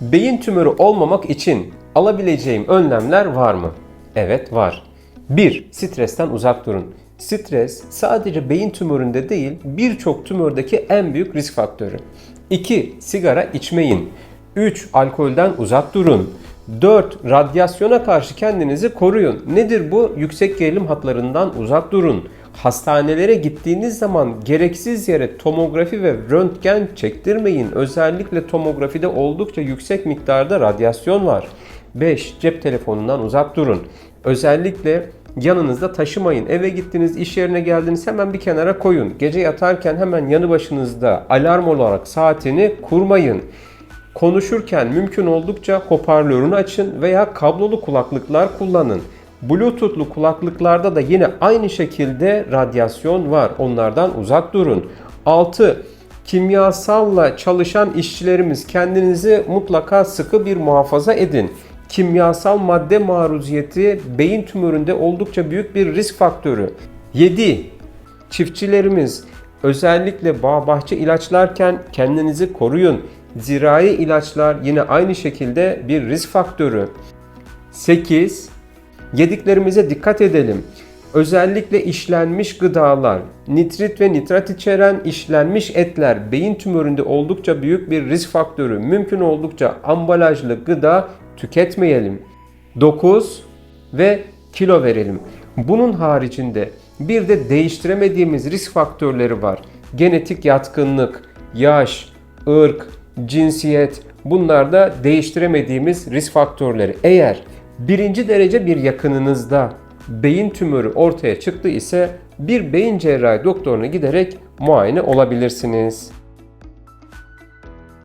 Beyin tümörü olmamak için alabileceğim önlemler var mı? Evet var. 1. Stresten uzak durun. Stres sadece beyin tümöründe değil birçok tümördeki en büyük risk faktörü. 2. Sigara içmeyin. 3. Alkolden uzak durun. 4. Radyasyona karşı kendinizi koruyun. Nedir bu? Yüksek gerilim hatlarından uzak durun. Hastanelere gittiğiniz zaman gereksiz yere tomografi ve röntgen çektirmeyin. Özellikle tomografide oldukça yüksek miktarda radyasyon var. 5. Cep telefonundan uzak durun. Özellikle yanınızda taşımayın. Eve gittiniz, iş yerine geldiniz hemen bir kenara koyun. Gece yatarken hemen yanı başınızda alarm olarak saatini kurmayın. Konuşurken mümkün oldukça hoparlörünü açın veya kablolu kulaklıklar kullanın. Bluetooth'lu kulaklıklarda da yine aynı şekilde radyasyon var. Onlardan uzak durun. 6. Kimyasalla çalışan işçilerimiz kendinizi mutlaka sıkı bir muhafaza edin. Kimyasal madde maruziyeti beyin tümöründe oldukça büyük bir risk faktörü. 7. Çiftçilerimiz özellikle bağ bahçe ilaçlarken kendinizi koruyun. Zirai ilaçlar yine aynı şekilde bir risk faktörü. 8. Yediklerimize dikkat edelim. Özellikle işlenmiş gıdalar, nitrit ve nitrat içeren işlenmiş etler beyin tümöründe oldukça büyük bir risk faktörü. Mümkün oldukça ambalajlı gıda tüketmeyelim. 9 ve kilo verelim. Bunun haricinde bir de değiştiremediğimiz risk faktörleri var. Genetik yatkınlık, yaş, ırk, cinsiyet bunlar da değiştiremediğimiz risk faktörleri. Eğer birinci derece bir yakınınızda beyin tümörü ortaya çıktı ise bir beyin cerrahi doktoruna giderek muayene olabilirsiniz.